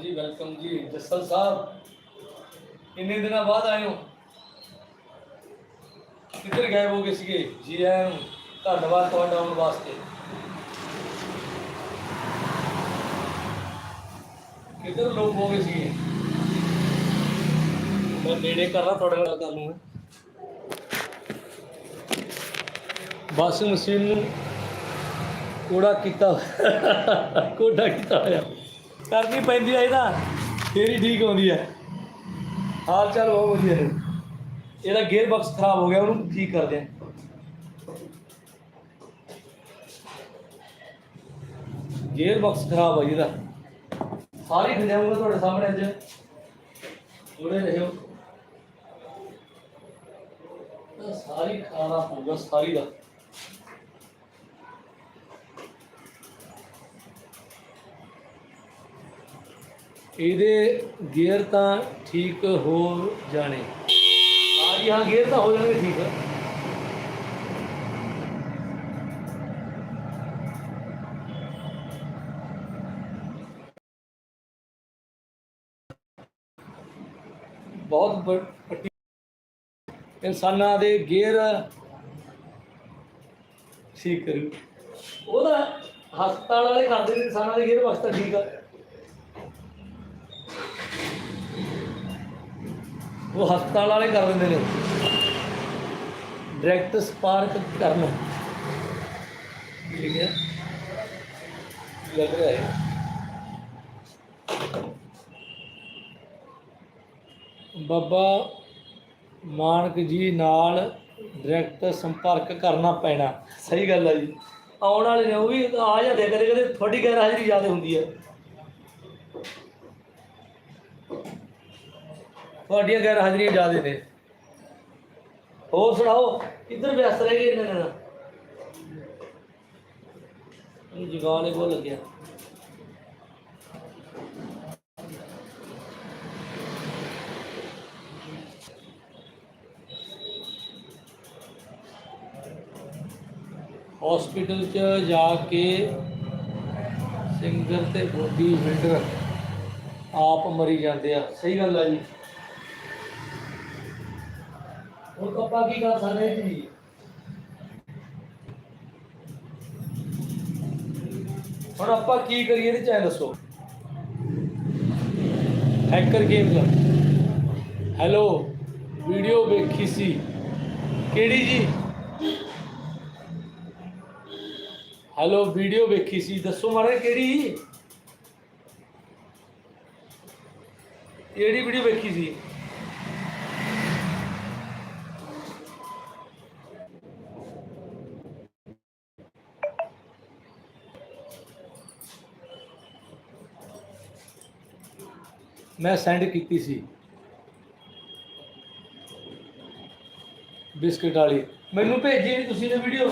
ਹਾਂਜੀ ਵੈਲਕਮ ਜੀ, ਜੱਸਲ ਸਾਹਿਬ। ਇੰਨੇ ਦਿਨਾਂ ਬਾਅਦ ਆਏ ਹੋ। ਕਿੱਧਰ ਗਏ ਹੋਗੇ ਸੀਗੇ? ਜੀ ਆਇਆਂ ਨੂੰ ਧੰਨਵਾਦ ਤੁਹਾਡਾ ਆਉਣ ਵਾਸਤੇ। ਕਿੱਧਰ ਲੋਕ ਹੋ ਗਏ ਸੀਗੇ? ਮੈਂ ਨੇੜੇ ਕਰਨਾ ਤੁਹਾਡੇ ਨਾਲ ਗੱਲ ਲੂੰਗਾ। ਵਾਸ਼ਿੰਗ ਮਸ਼ੀਨ ਨੂੰ ਕੋੜਾ ਕੀਤਾ ਕੋਡਾ ਕੀਤਾ ਹੋਇਆ। ਕਰਨੀ ਪੈਂਦੀ ਆ ਇਹਦਾ ਫੇਰ ਹੀ ਠੀਕ ਆਉਂਦੀ ਹੈ ਹਾਲ ਚਾਲ ਬਹੁਤ ਵਧੀਆ ਹੈ ਇਹਦਾ ਗੇਅਰ ਬਾਕਸ ਖਰਾਬ ਹੋ ਗਿਆ, ਉਹਨੂੰ ਠੀਕ ਕਰਦੇ ਆ। ਗੇਅਰ ਬਾਕਸ ਖਰਾਬ ਆ ਜੀ ਇਹਦਾ। ਸਾਰੀ ਖਿਜਾਉਂਗਾ ਤੁਹਾਡੇ ਸਾਹਮਣੇ ਅੱਜ। ਥੋੜੇ ਰਹਿਓ ਤਾਂ ਸਾਰੀ ਖਾਣਾ ਪਊਗਾ, ਸਾਰੀ ਦਾ। ਇਹਦੇ ਗੇਅਰ ਤਾਂ ਠੀਕ ਹੋ ਜਾਣੇ। ਹਾਂ ਜੀ ਹਾਂ ਗੇਅਰ ਤਾਂ ਹੋ ਜਾਣਗੇ, ਠੀਕ ਬਹੁਤ ਇਨਸਾਨਾਂ ਦੇ ਗੇਅਰ ਠੀਕ ਕਰੂ। ਉਹਦਾ ਹਸਪਤਾਲ ਵਾਲੇ ਕਰਦੇ ਨੇ, ਇਨਸਾਨਾਂ ਦੇ ਗੇਅਰ ਵਾਸਤੇ ਠੀਕ ਆ। ਉਹ ਹਸਪਤਾਲ ਵਾਲੇ ਕਰ ਦਿੰਦੇ ਨੇ। ਡਾਇਰੈਕਟ ਸਪਾਰਕ ਕਰਨਾ। ਠੀਕ ਲੱਗ ਰਿਹਾ ਹੈ। ਬਾਬਾ ਮਾਨਕ ਜੀ ਨਾਲ ਡਾਇਰੈਕਟ ਸੰਪਰਕ ਕਰਨਾ ਪੈਣਾ। ਸਹੀ ਗੱਲ ਹੈ ਜੀ। ਆਉਣ ਵਾਲੇ ਨੇ, ਉਹ ਵੀ ਆ ਜਾਂਦੇ ਕਦੇ ਕਦੇ ਤੁਹਾਡੀ ਗੈਰ ਹਾਜ਼ਰੀ ਜ਼ਿਆਦਾ ਹੁੰਦੀ ਹੈ। ਤੁਹਾਡੀਆਂ ਗੈਰ ਹਾਜ਼ਰੀਆਂ ਜ਼ਿਆਦਾ ਨੇ। ਹੋਰ ਸੁਣਾਓ, ਕਿੱਧਰ ਵਿਅਸਤ ਰਹਿ ਗਏ ਇਹਨਾਂ ਨਾਲ ਇਹ ਜਗਾਲੇ ਕੋਲ ਲੱਗਿਆ ਹਸਪੀਟਲ 'ਚ ਜਾ ਕੇ ਸਿੰਗਰ ਤੇ ਬੋਡੀ ਬਿਲਡਰ ਆਪ ਮਰੀ ਜਾਂਦੇ ਆ। ਸਹੀ ਗੱਲ ਆ ਜੀ। ਹੁਣ ਕੱਪਾ ਕੀ ਕਰ ਸਕਦੇ ਜੀ? ਹੁਣ ਆਪਾਂ ਕੀ ਕਰੀਏ ਇਹਦੇ ਚਾਹੇ ਦੱਸੋ। ਹੈਕਰ ਗੇਮ ਦਾ। ਹੈਲੋ ਵੀਡੀਓ ਵੇਖੀ ਸੀ। ਕਿਹੜੀ ਜੀ? ਹੈਲੋ ਵੀਡੀਓ ਵੇਖੀ ਸੀ। ਦੱਸੋ ਮਾਰੇ ਕਿਹੜੀ ਕਿਹੜੀ ਵੀਡੀਓ ਵੇਖੀ ਸੀ? ਮੈਂ ਸੈਂਡ ਕੀਤੀ ਸੀ। ਬਿਸਕਟ ਵਾਲੀ। ਮੈਨੂੰ ਭੇਜੀ ਨਹੀਂ ਤੁਸੀਂ ਨੇ ਵੀਡੀਓ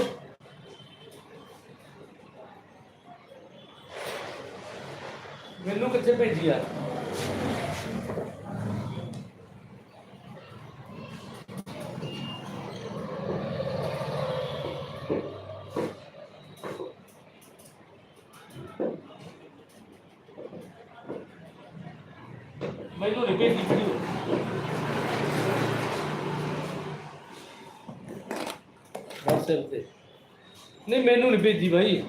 ਮੈਨੂੰ ਕਿੱਥੇ ਭੇਜੀ ਆ ਮੈਨੂੰ ਨਹੀਂ ਭੇਜੀ ਵੀਡੀਓ WhatsApp ਤੇ ਨਹੀਂ ਮੈਨੂੰ ਨਹੀਂ ਭੇਜੀ ਭਾਈ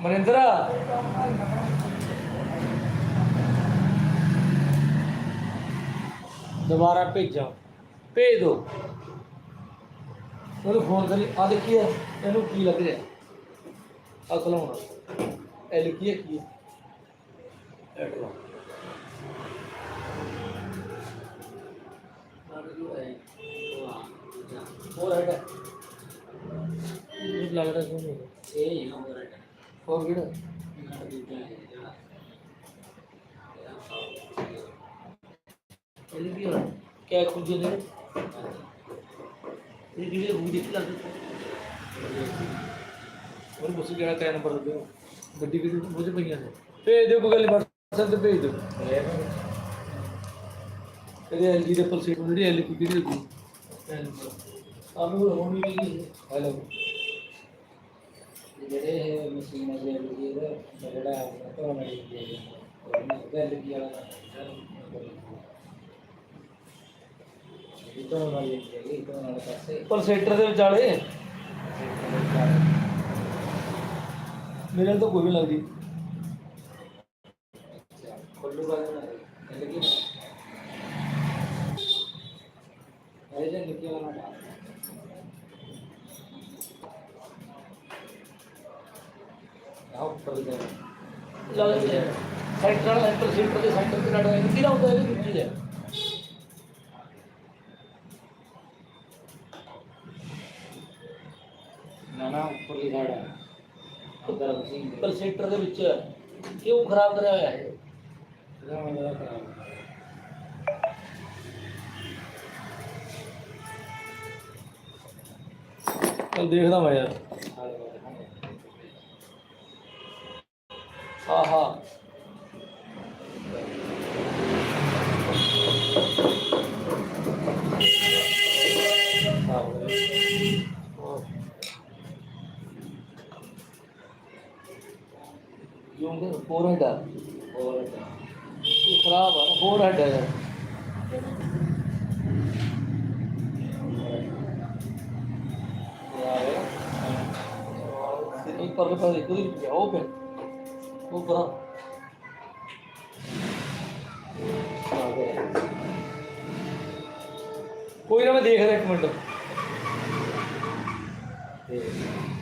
ਮਨਿੰਦਰਾ। ਦੁਬਾਰਾ ਭੇਜਾਂ। ਭੇਜ ਦੋ। ਉਹਨੂੰ ਫੋਨ ਕਰੀ। ਆ ਦੇਖੀਏ ਇਹਨੂੰ ਕੀ ਲੱਗ ਰਿਹਾ? ਅਕਲ ਹੋਣਾ ਇਹ ਲਿਖੀਏ ਕੀ ਐਡਵਾ ਹੋਰ ਹੈਗਾ ਇਹ ਲੱਗ ਰਿਹਾ ਕਿ ਇਹ ਹੀ ਹੋਰ ਹੈਗਾ ਹੋਰ ਕਿਹੜਾ ਹੋਣਾ ਕਿਆ ਖੁੱਜੇ ਨੇ ਇਹ ਜਿਹੜੇ ਉਹ ਦੇਖ ਲੱਗ ਹੋਰ ਮੁਸੇ ਜਿਹੜਾ ਕਿਆ ਨੰਬਰ ਦਿਓ ਗੱਡੀ ਕਿਹਦੀ ਮੁਝੇ ਪਈਆਂ ਨੇ। ਭੇਜ ਦਿਓ ਗੂਗਲ WhatsApp ਤੇ ਭੇਜ ਦਿਓ। ਐਲਜੀ ਦੇ ਪਰ ਸੀਟ ਜਿਹੜੀ ਐਲਜੀ ਕਿਹੜੀ ਲੱਗੀ ਆਨੂੰ ਹੋਣੀ ਨਹੀਂ ਹੈਲੋ ਜਿਹੜੇ ਇਹ ਮਸ਼ੀਨ ਹੈ ਜਿਹੜੀ ਇਹਦਾ ਜਿਹੜਾ ਧੋਣ ਵਾਲੀ ਹੁੰਦੀ ਹੈ ਉਹ ਗੱਲ ਕੀ ਵਾਲਾ ਇਹ ਹੁੰਦੀ ਹੈ ਇਹ ਧੋਣ ਵਾਲੇ ਪਾਸੇ। ਪਰ ਸੈਕਟਰ ਦੇ ਵਿਚਾਲੇ। ਮੇਰੇ ਨਾਲ ਤਾਂ ਕੋਈ ਨਹੀਂ ਲੱਗਦੀ। ਖੁੱਲੂ ਵਾਲਾ ਨਾ ਗੱਲ ਕੀ ਇਹ ਜੇ। ਨਿੱਕੀ ਵਾਲਾ ਨਾ ਆਹ ਉੱਪਰ ਦੇ ਲੱਗਦੀ ਹੈ ਸੈਕਟਰ ਵਾਲਾ ਸੈਕਟਰ ਸੈਕਟਰ ਦੇ ਸੈਕਟਰ ਤੇ ਲੜਾ ਇਹ ਕਿਹੜਾ ਹੁੰਦਾ ਇਹ ਚੀਜ਼ ਹੈ ਨਾ ਨਾ ਉੱਪਰ ਦੀ ਮਸ਼ੀਨ ਪਰ ਸੈਕਟਰ ਦੇ ਵਿੱਚ ਕਿਉਂ ਖਰਾਬ ਕਰਿਆ ਹੋਇਆ ਹੈ ਚਲ ਦੇਖਦਾ ਮੈਂ ਯਾਰ। ਹਾਂ ਹਾਂ ਆ ਇਹ ਖਰਾਬ ਆ ਫੋਰ ਹੈ ਇਹ ਪਰ ਪਰ ਦੇਖੋ ਦੀ ਜਾਓ ਫਿਰ, ਉਹ ਪਰਾਂ ਕੋਈ ਨਾ ਮੈਂ ਦੇਖਦਾ ਇੱਕ ਮਿੰਟ। ਠੀਕ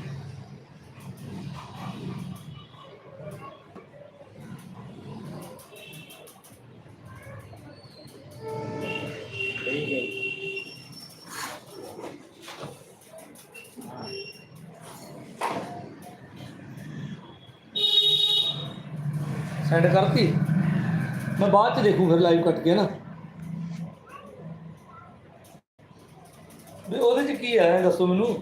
ਬਾਅਦ ਚ ਦੇਖੂ ਫਿਰ ਲਾਈਵ ਕੱਟ ਕੇ ਨਾ। ਵੀ ਉਹਦੇ ਚ ਕੀ ਹੈ ਦੱਸੋ ਮੈਨੂੰ।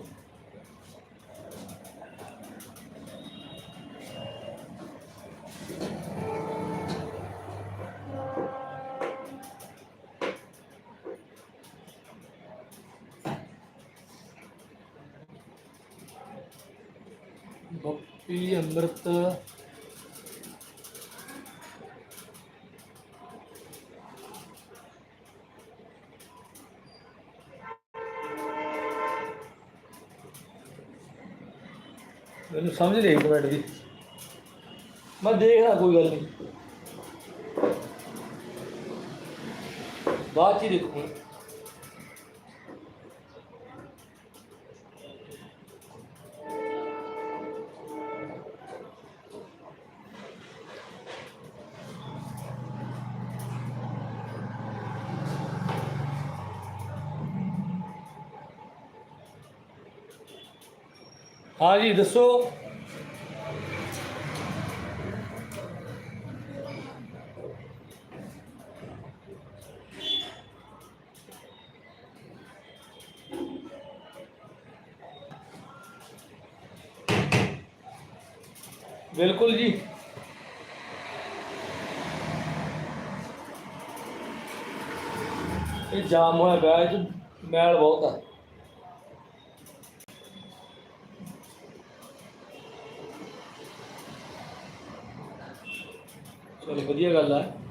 ਬੱਪੀ ਅੰਮ੍ਰਿਤ ਸਮਝ ਨਹੀਂ ਇੱਕ ਮਿੰਟ ਦੀ ਮੈਂ ਦੇਖਦਾ ਕੋਈ ਗੱਲ ਨਹੀਂ ਬਾਅਦ ਚ ਹੀ ਦੇਖੂੰ ਹਾਂ ਜੀ ਦੱਸੋ ਬਿਲਕੁਲ ਜੀ। ਇਹ ਜਾਮ ਹੋਇਆ ਪਿਆ, ਇਹ 'ਚ ਮੈਲ ਬਹੁਤ ਆ। ਚਲੋ, ਵਧੀਆ ਗੱਲ ਆ।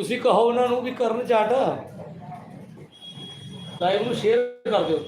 ਤੁਸੀਂ ਕਹੋ ਉਹਨਾਂ ਨੂੰ ਵੀ ਕਰਨ ਚਾਟ ਲਾਈਵ ਨੂੰ ਸ਼ੇਅਰ ਕਰ ਦਿਓ।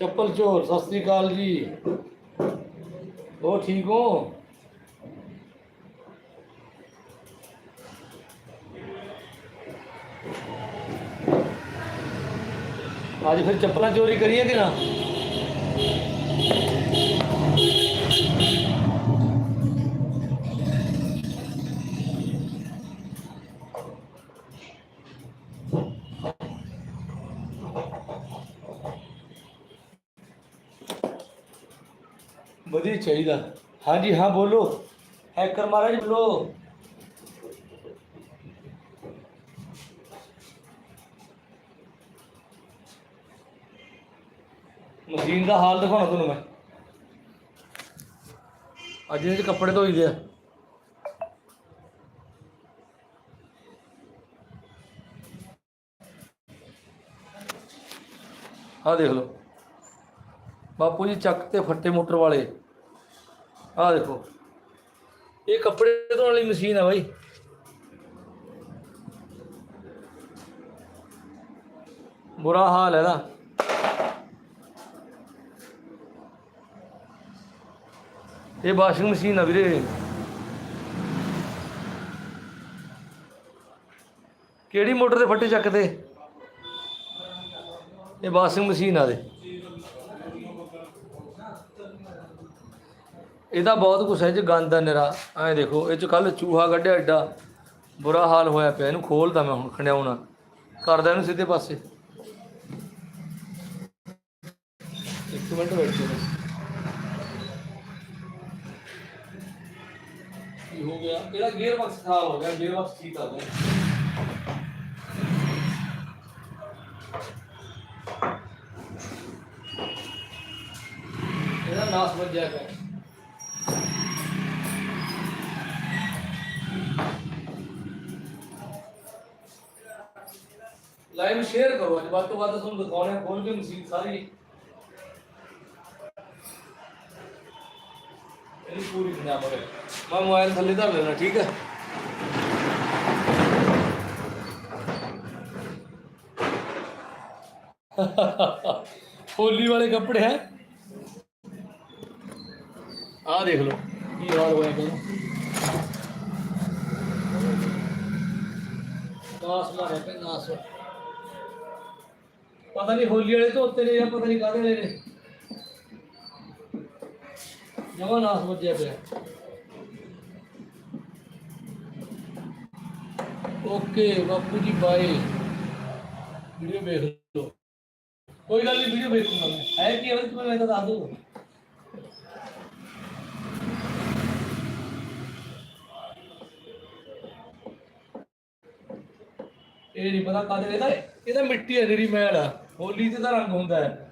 ਚੱਪਲ ਚੋਰ, ਸਤਿ ਸ੍ਰੀ ਅਕਾਲ ਜੀ। ਉਹ ਠੀਕ ਹੋ? ਅੱਜ ਫਿਰ ਚੱਪਲਾਂ ਚੋਰੀ ਕਰੀਏ ਕਿ ਨਾ? ਵਧੀਆ ਚਾਹੀਦਾ। ਹਾਂਜੀ, ਹਾਂ, ਬੋਲੋ। ਹੈਕਰ ਮਹਾਰਾਜ, ਬੋਲੋ। ਮਸ਼ੀਨ ਦਾ ਹਾਲ ਦਿਖਾਉਣਾ ਤੁਹਾਨੂੰ ਮੈਂ। ਅੱਜ ਇਹਦੇ ਕੱਪੜੇ ਧੋਈਦੇ ਆ। ਆਹ ਦੇਖ ਲਓ। ਬਾਪੂ ਜੀ, ਚੱਕ ਤੇ ਫੱਟੇ ਮੋਟਰ ਵਾਲੇ। ਆਹ ਦੇਖੋ। ਇਹ ਕੱਪੜੇ ਧੋਣ ਵਾਲੀ ਮਸ਼ੀਨ ਆ ਬਾਈ। ਬੁਰਾ ਹਾਲ ਹੈ ਦਾ ਇਹ ਵਾਸ਼ਿੰਗ ਮਸ਼ੀਨ ਆ ਵੀਰੇ। ਕਿਹੜੀ ਮੋਟਰ ਦੇ ਫੱਟੇ ਚੱਕਦੇ? ਇਹ ਵਾਸ਼ਿੰਗ ਮਸ਼ੀਨ ਆ ਦੇ। ਇਹਦਾ ਬਹੁਤ ਕੁਛ ਹੈ ਜੀ, ਗੰਦ ਆ ਨਿਰਾ। ਐਂ ਦੇਖੋ, ਇਹ ਚ ਕੱਲ ਚੂਹਾ ਕੱਢਿਆ ਐਡਾ ਬੁਰਾ ਹਾਲ ਹੋਇਆ ਪਿਆ, ਇਹਨੂੰ ਖੋਲਦਾ ਮੈਂ ਹੁਣ ਖੰਡਿਆਉਣਾ। ਕਰਦਾ ਇਹਨੂੰ ਸਿੱਧੇ ਪਾਸੇ। ਇੱਕ ਮਿੰਟ ਵੇਟ ਕਰੋ। ਕੀ ਹੋ ਗਿਆ? ਇਹਦਾ ਗੇਅਰ ਬਾਕਸ ਖਰਾਬ ਹੋ ਗਿਆ ਗੇਅਰ ਬਾਕਸ ਠੀਕ ਆ ਗਿਆ। ਇਹਦਾ ਨਾਸ ਵੱਜਿਆ ਪਿਆ। ਲਾਈਵ ਸ਼ੇਅਰ ਕਰੋ ਅੱਜ, ਵੱਧ ਤੋਂ ਵੱਧ ਤੁਹਾਨੂੰ ਦਿਖਾਉਣੇ ਆ ਖੋਲ ਕੇ ਮਸ਼ੀਨ ਸਾਰੀ। ਇਹਦੀ ਪੂਰੀ ਬਣਾ ਮਰੇ ਮੈਂ ਮੋਬਾਈਲ ਥੱਲੇ ਧਰ ਲੈਣਾ ਠੀਕ ਹੈ? ਹੋਲੀ ਵਾਲੇ ਕੱਪੜੇ ਹੈ। ਆਹ ਦੇਖ ਲਓ, ਕੀ ਹਾਲ ਹੋਇਆ ਪਿਆ। ਨਾਸ ਮਾਰਿਆ ਪਿਆ, ਨਾਸ। ਪਤਾ ਨਹੀਂ ਹੋਲੀ ਵਾਲੇ ਧੋਤੇ ਨੇ ਜਾਂ ਪਤਾ ਨਹੀਂ ਕਾਹਦੇ ਵਾਲੇ ਨੇ। ਜਮਾ ਨਾਸ ਵੱਜਿਆ ਪਿਆ। ਓਕੇ, ਬਾਪੂ ਜੀ, ਬਾਏ। ਵੀਡੀਓ ਵੇਖ ਲਓ। ਕੋਈ ਗੱਲ ਨਹੀਂ ਵੀਡੀਓ ਵੇਖੂੰਗਾ ਮੈਂ। ਹੈ ਕੀ ਹੈ ਤੁਸੀਂ ਮੈਨੂੰ ਦੱਸ ਦਿਓ ਇਹ ਨਹੀਂ ਪਤਾ ਕਦ ਇਹਦਾ ਇਹਦਾ ਮਿੱਟੀ ਹੈ ਜਿਹੜੀ ਮੈਲ ਆ। ਹੋਲੀ ਤੇ ਦਾ ਰੰਗ ਹੁੰਦਾ ਹੈ।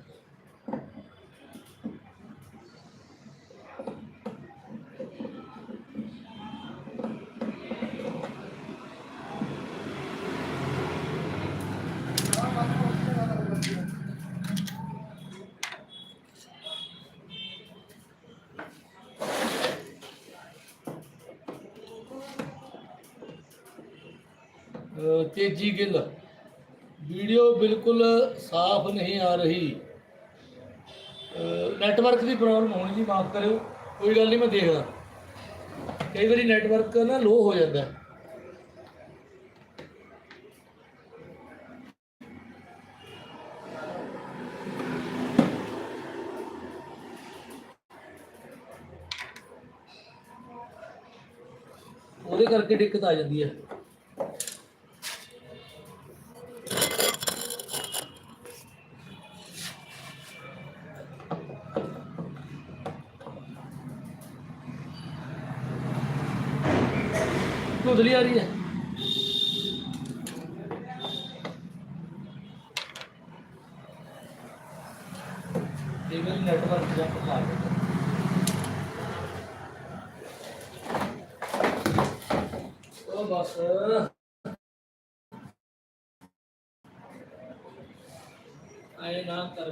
ਤੇਜੀ ਗਿੱਲ। ਬਿਲਕੁਲ ਸਾਫ਼ ਨਹੀਂ ਆ ਰਹੀ। ਨੈਟਵਰਕ ਦੀ ਪ੍ਰੋਬਲਮ ਹੋਣੀ ਜੀ, ਮਾਫ ਕਰਿਓ। ਕੋਈ ਗੱਲ ਨਹੀਂ, ਮੈਂ ਦੇਖਦਾ। ਕਈ ਵਾਰੀ ਨੈਟਵਰਕ ਨਾ ਲੋ ਹੋ ਜਾਂਦਾ। ਉਹਦੇ ਕਰਕੇ ਦਿੱਕਤ ਆ ਜਾਂਦੀ ਹੈ ਧੁੰਦਲੀ ਆ ਰਹੀ ਹੈ ਕੇਵਲ ਨੈਟਵਰਕ ਜੰਪ ਮਾਰ ਦਿੱਤਾ ਉਹ ਬਸ ਆਏ ਨਾ ਕਰ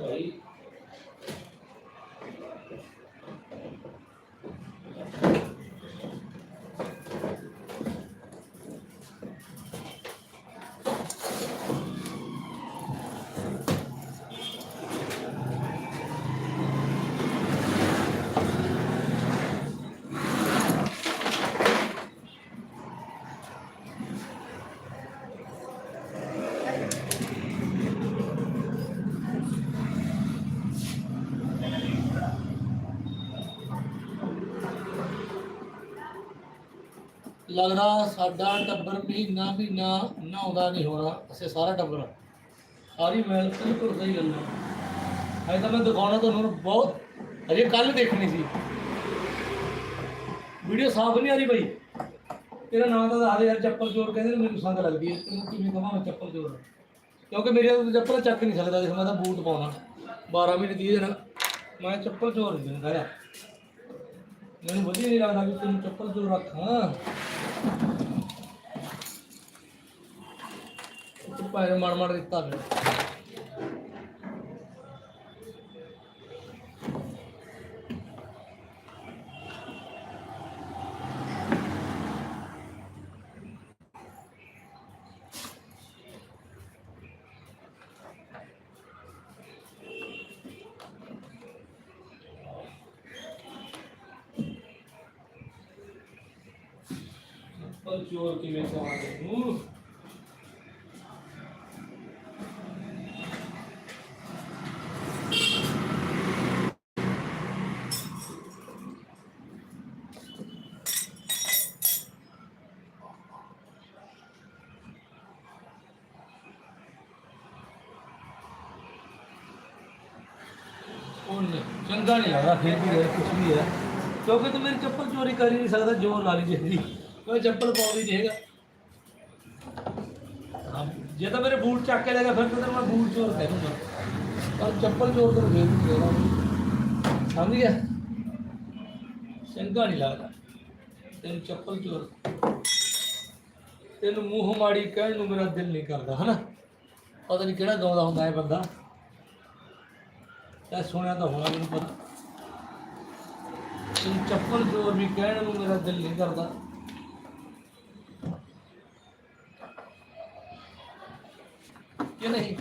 ਲੱਗਦਾ ਸਾਡਾ ਟੱਬਰ ਮਹੀਨਾ ਮਹੀਨਾ ਨਹਾਉਂਦਾ ਨਹੀਂ ਹੋਣਾ ਅਸੀਂ ਸਾਰਾ ਟੱਬਰ। ਸਾਰੀ ਮੈਲ ਬਿਲਕੁਲ ਸਹੀ ਗੱਲ ਹੈ ਅਜੇ ਤਾਂ ਮੈਂ ਦਿਖਾਉਣਾ ਤੁਹਾਨੂੰ ਬਹੁਤ ਅਜੇ ਕੱਲ ਦੇਖਣੀ ਸੀ। ਵੀਡੀਓ ਸਾਫ਼ ਨਹੀਂ ਆ ਰਹੀ ਬਈ। ਤੇਰਾ ਨਾਮ ਤਾਂ ਦੱਸ ਦੇ ਯਾਰ, ਚੱਪਲ ਚੋਰ ਕਹਿੰਦੇ ਨੇ, ਮੈਨੂੰ ਸੰਗ ਲੱਗਦੀ ਹੈ। ਤੈਨੂੰ ਕਿਵੇਂ ਕਹਾਂ ਮੈਂ ਚੱਪਲ ਚੋਰ? ਹਾਂ? ਕਿਉਂਕਿ ਮੇਰੇ ਤੋਂ ਚੱਪਲ ਚੱਕ ਨਹੀਂ ਸਕਦਾ, ਦੇਖ ਮੈਂ ਤਾਂ ਬੂਟ ਪਾਉਣਾ। 12 ਮਹੀਨੇ 30 ਦਿਨ। ਮੈਂ ਚੱਪਲ ਚੋਰ ਨਹੀਂ ਦਿੰਦਾ ਯਾਰ। ਮੈਨੂੰ ਵਧੀਆ ਨਹੀਂ ਲੱਗਦਾ ਵੀ ਤੈਨੂੰ ਚੱਪਲ ਚੋਰ ਰੱਖਾਂ। ਤੂੰ ਪੈਰ ਮੜ ਮੜ ਦਿੱਤਾ ਫਿਰ ਚੱਪਲ ਚੋਰ ਕਿਵੇਂ ਕਹਾਂਗੇ ਨੂੰ ਚੰਗਾ ਨਹੀਂ ਲੱਗਦਾ, ਫਿਰ ਵੀ ਯਾਰ ਕੁਝ ਵੀ ਹੈ। ਕਿਉਂਕਿ ਤੂੰ ਮੇਰੀ ਚੱਪਲ ਚੋਰੀ ਕਰ ਹੀ ਨਹੀਂ ਸਕਦਾ, ਜੋਰ ਲਾ ਲਈ ਜਿਹਦੀ ਕੋਈ ਚੱਪਲ ਪਾਉਂਦੀ ਨਹੀਂ ਹੈਗਾ। ਜੇ ਤਾਂ ਮੇਰੇ ਬੂਟ ਚੱਕ ਕੇ ਲੈ ਗਿਆ, ਫਿਰ ਤਾਂ ਮੈਂ ਬੂਟ ਚੋਰ ਕਹਿ ਦੂੰਗਾ। ਪਰ ਚੱਪਲ ਚੋਰ ਤੈਨੂੰ ਫੇਰ ਵੀ ਕਹੇਗਾ ਸਮਝ ਗਿਆ? ਚੰਗਾ ਨਹੀਂ ਲੱਗਦਾ। ਤੈਨੂੰ ਚੱਪਲ ਚੋਰ ਤੈਨੂੰ ਮੂੰਹ ਮਾੜੀ ਕਹਿਣ ਨੂੰ ਮੇਰਾ ਦਿਲ ਨਹੀਂ ਕਰਦਾ, ਹਨਾ? ਪਤਾ ਨਹੀਂ ਕਿਹੜਾ ਗਾਉਂਦਾ ਹੁੰਦਾ ਹੈ ਬੰਦਾ। ਤਾਂ ਸੁਣਿਆ ਤਾਂ ਹੋਣਾ ਮੈਨੂੰ ਪਤਾ। ਤੈਨੂੰ ਚੱਪਲ ਚੋਰ ਵੀ ਕਹਿਣ ਨੂੰ ਮੇਰਾ ਦਿਲ ਨਹੀਂ ਕਰਦਾ। ਕਿ ਨਹੀਂ?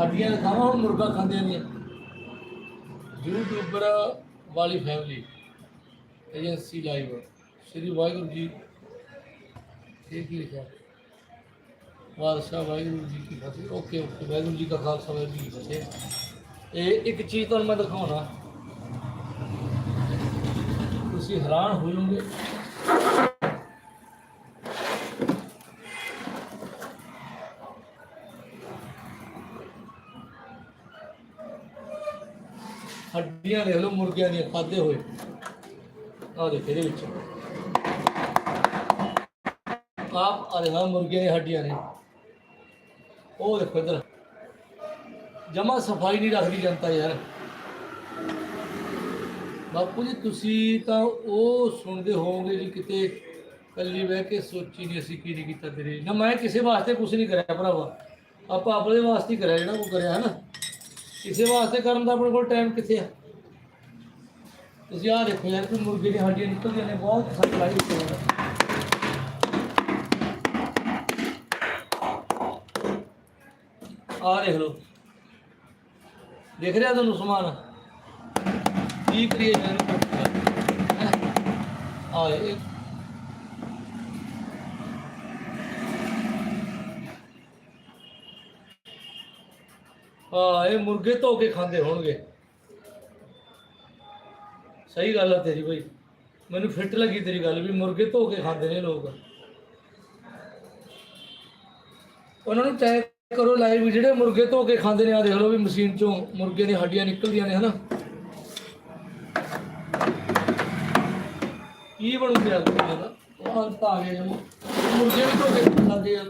ਹੱਡੀਆਂ ਖਾਵਾਂ ਹੁਣ ਮੁਰਗਾ ਖਾਂਦੇ ਨੇ। ਯੂਟਿਊਬਰ ਵਾਲੀ family agency live Shri Waheguru ji ਇਹ ਕੀ ਲਿਖਿਆ? ਵਾਦਸ਼ਾਹ ਵਾਹਿਗੁਰੂ ਜੀ ਕੀ ਫਤਿਹ। ਓਕੇ ਓਕੇ, ਵਾਹਿਗੁਰੂ ਜੀ ਕਾ ਖਾਲਸਾ, ਵਾਹਿਗੁਰੂ ਜੀ ਕੀ ਫਤਿਹ। ਇਹ ਇੱਕ ਚੀਜ਼ ਤੁਹਾਨੂੰ ਮੈਂ ਦਿਖਾਉਣਾ। ਤੁਸੀਂ ਹੈਰਾਨ ਹੋ ਜਾਓਗੇ। ਹੱਡੀਆਂ ਦੇਖ ਲਓ, ਮੁਰਗਿਆਂ ਦੀਆਂ ਖਾਦੇ ਹੋਏ। ਆ ਦੇਖ ਇਹਦੇ ਵਿੱਚ। ਆਪ ਆ ਹਾਂ ਮੁਰਗੀਆਂ ਦੀਆਂ ਹੱਡੀਆਂ ਨੇ। ਉਹ ਦੇਖੋ ਇਧਰ। ਜਮਾ ਸਫ਼ਾਈ ਨਹੀਂ ਰੱਖਦੀ ਜਨਤਾ ਯਾਰ। ਬਾਪੂ ਜੀ, ਤੁਸੀਂ ਤਾਂ ਉਹ ਸੁਣਦੇ ਹੋਵੋਗੇ ਜੀ ਕਿਤੇ ਕੱਲੀ ਬਹਿ ਕੇ ਸੋਚੀ ਨਹੀਂ ਅਸੀਂ ਕੀ ਨਹੀਂ ਕੀਤਾ ਤੇਰੇ। ਨਾ ਮੈਂ ਕਿਸੇ ਵਾਸਤੇ ਕੁਝ ਨਹੀਂ ਕਰਿਆ ਭਰਾਵਾ। ਆਪਾਂ ਆਪਣੇ ਵਾਸਤੇ ਹੀ ਕਰਿਆ ਜਿਹੜਾ ਉਹ ਕਰਿਆ ਹੈ ਨਾ ਕਿਸੇ ਵਾਸਤੇ ਕਰਨ ਦਾ ਆਪਣੇ ਕੋਲ ਟਾਈਮ ਕਿੱਥੇ ਆ? ਤੁਸੀਂ ਆਹ ਦੇਖੋ ਯਾਰ ਕਿ ਮੁਰਗੇ ਦੀਆਂ ਹੱਡੀਆਂ ਨਿਕਲਦੀਆਂ ਨੇ, ਬਹੁਤ ਸੱਟ ਲਾਈ ਹੋਈ ਹੈ ਆਹ ਦੇਖ ਲਓ। ਦਿਖ ਰਿਹਾ ਤੁਹਾਨੂੰ ਸਮਾਨ? ਕੀ ਕਰੀਏ ਜਾਨ ਹਾਂ ਇਹ। ਹਾਂ ਇਹ ਮੁਰਗੇ ਧੋ ਕੇ ਖਾਂਦੇ ਹੋਣਗੇ। ਸਹੀ ਗੱਲ ਆ ਤੇਰੀ ਬਈ। ਮੈਨੂੰ ਫਿੱਟ ਲੱਗੀ ਤੇਰੀ ਗੱਲ ਵੀ ਮੁਰਗੇ ਧੋ ਕੇ ਖਾਂਦੇ ਨੇ ਲੋਕ। ਉਹਨਾਂ ਨੂੰ ਚਾਹੇ ਕਰੋ ਲਾਈਵ ਵੀ, ਜਿਹੜੇ ਮੁਰਗੇ ਧੋ ਕੇ ਖਾਂਦੇ ਨੇ ਆ ਦੇਖ ਲਓ ਵੀ ਮਸ਼ੀਨ ਚੋਂ ਮੁਰਗੇ ਦੀਆਂ ਹੱਡੀਆਂ ਨਿਕਲਦੀਆਂ ਨੇ, ਹਨਾ? ਕੀ ਬਣੂ ਪਿਆ ਉਹ ਤਾਂ ਆ ਗਏ ਜਮ। ਮੁਰਗੇ ਵੀ ਧੋ ਕੇ ਖਾਂਦੇ ਆ।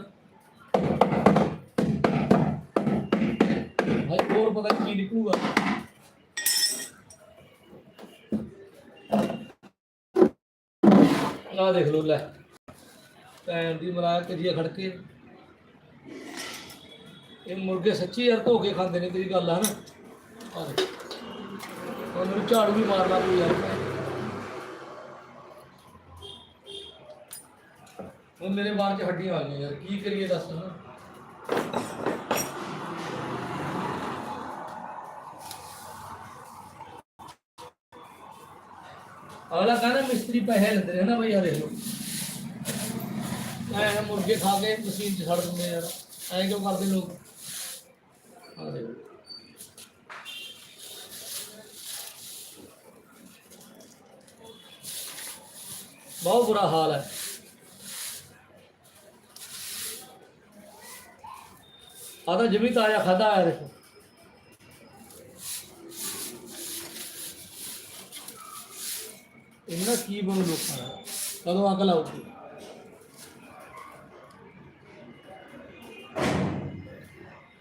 ਭਾਈ, ਹੋਰ ਪਤਾ ਕੀ ਨਿਕਲੂਗਾ? ਆ ਦੇਖ ਲਓ, ਲੈ। ਭੈਣ ਦੀ ਮਰਾਕ ਕਰੀਆ ਖੜਕੇ। ਇਹ ਮੁਰਗੇ ਸੱਚੀ ਯਾਰ ਧੋ ਕੇ ਖਾਂਦੇ ਨੇ, ਤੇਰੀ ਗੱਲ ਆ ਨਾ। ਆ ਮੈਨੂੰ ਝਾੜੂ ਵੀ ਮਾਰਨਾ ਪਊ ਯਾਰ। ਉਹ ਮੇਰੇ ਬਾਹਰ ਚ ਹੱਡੀਆਂ ਆ ਗਈਆਂ ਯਾਰ, ਕੀ ਕਰੀਏ ਦੱਸ ਨਾ। ਅਗਲਾ ਕਹਿੰਦਾ ਮਿਸਤਰੀ ਪੈਸੇ ਲੈਂਦੇ ਨੇ ਨਾ ਬਈ ਆ ਦੇਖ ਐ ਮੁਰਗੇ ਖਾ ਕੇ ਮਸ਼ੀਨ 'ਚ ਛੱਡ ਦਿੰਦੇ ਯਾਰ। ਐ ਕਿਉਂ ਕਰਦੇ ਲੋਕ? ਆ ਦੇਖੋ ਬਹੁਤ ਬੁਰਾ ਹਾਲ ਹੈ ਆ ਤਾਂ ਜਿਵੇਂ ਤਾਜ਼ਾ ਖਾਦਾ ਆਇਆ ਦੇਖੋ ਇਹਨਾਂ ਕੀ ਬਣੂ ਲੋਕਾਂ ਦਾ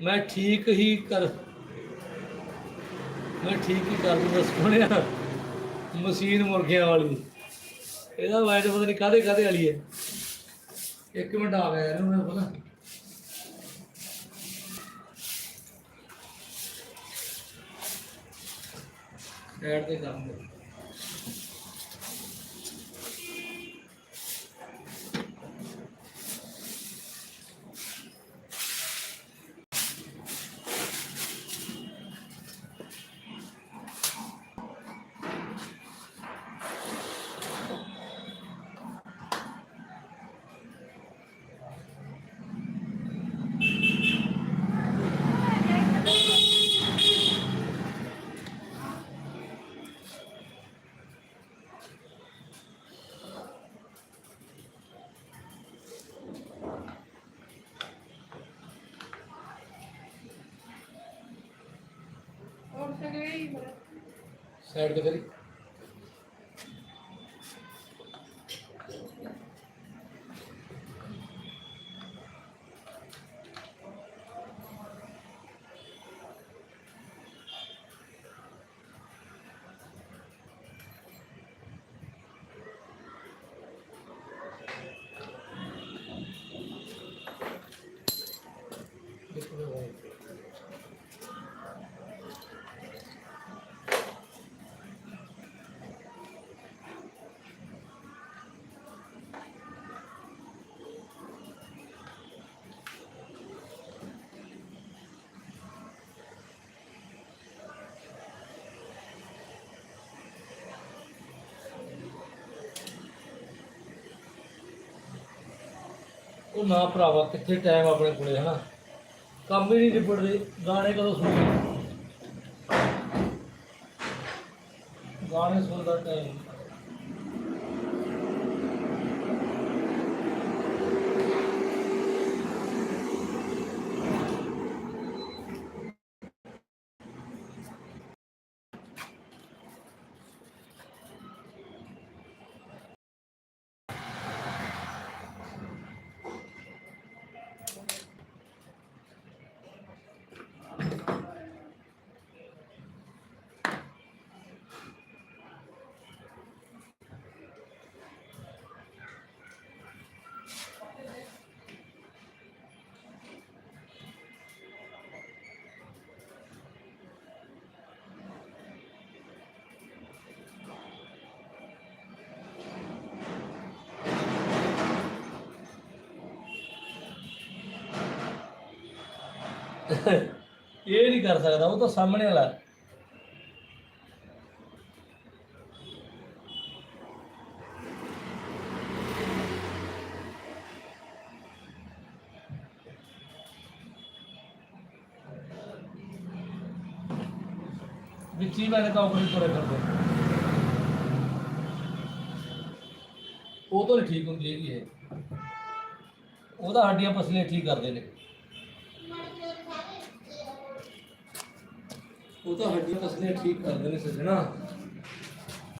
ਮੈਂ ਠੀਕ ਹੀ ਕਰ, ਮੈਂ ਠੀਕ ਹੀ ਕਰ ਦੂੰਗਾ ਸੋਹਣਿਆ ਮਸ਼ੀਨ ਮੁਰਗਿਆਂ ਵਾਲੀ। ਇਹਦਾ ਵਾਇਟ ਪਤਾ ਨਹੀਂ ਕਾਦੇ ਕਾਦੇ ਵਾਲੀ ਹੈ। ਇੱਕ ਮਿੰਟ ਆ ਗਿਆ ਇਹਨੂੰ ਮੈਂ ਪਤਾ ਐਡ ਤੇ ਕੰਮ ਦੇ ਸਾਈਡ ਤੇ ਕਰੀ ਉਹ ਨਾ ਭਰਾਵਾ, ਕਿੱਥੇ ਟਾਈਮ ਆਪਣੇ ਕੋਲੇ, ਹਨਾ? ਕੰਮ ਹੀ ਨਹੀਂ ਨਿਬੜਦੇ, ਗਾਣੇ ਕਦੋਂ ਸੁਣਦੇ ਗਾਣੇ ਸੁਣਦਾ ਟਾਈਮ ਇਹ ਨਹੀਂ ਕਰ ਸਕਦਾ, ਉਹ ਤਾਂ ਸਾਹਮਣੇ ਵਾਲਾ। ਵਿੱਚੀ ਵਾਲੇ ਤਾਂ ਉਪਰ ਤੁਰੇ ਕਰਦੇ ਉਹ ਤਾਂ ਠੀਕ ਹੁੰਦੀ ਹੈਗੀ ਹੈ ਉਹਦਾ ਹੱਡੀਆਂ ਪਸਲੀਆਂ ਠੀਕ ਕਰਦੇ ਨੇ। ਉਹ ਤਾਂ ਹੱਡੀਆਂ ਪਸਲੀਆਂ ਠੀਕ ਕਰਦੇ ਨੇ ਸੱਜਣਾ।